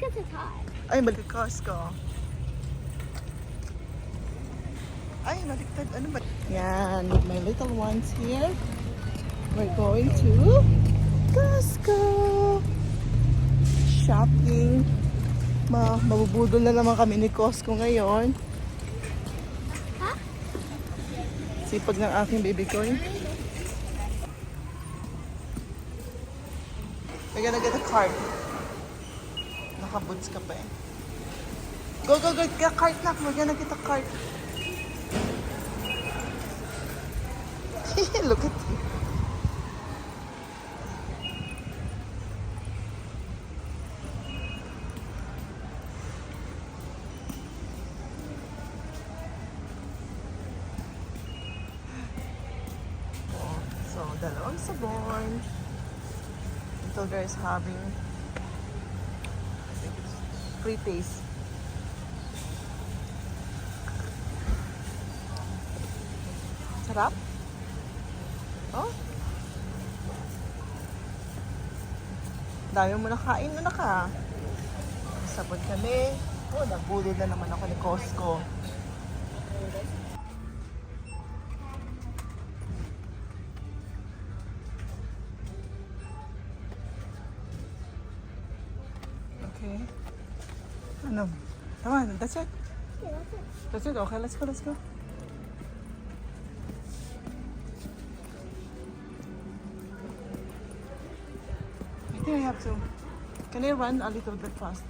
At the top. Ay, balik Costco. Ay, baliktad. Ano ba? Yan, with my little ones here. We're going to Costco. Shopping. Ma mabubudol na naman kami ni Costco ngayon. Ha? Sipag ng aking baby coin. We're gonna get a card. Nakaboots ka pa eh. Go, go, go. Get a card na. We're gonna get a card. Look at you. So, dalawang sabon. Little girl is having free taste. Sarap? Oh? Dami mo nakain na ka. Sabon kami. Oh, nabulod na naman ako ni Costco. Okay. Tama, that's it. That's it. That's it. Okay, let's go, let's go. I think I have to. Can I run a little bit fast?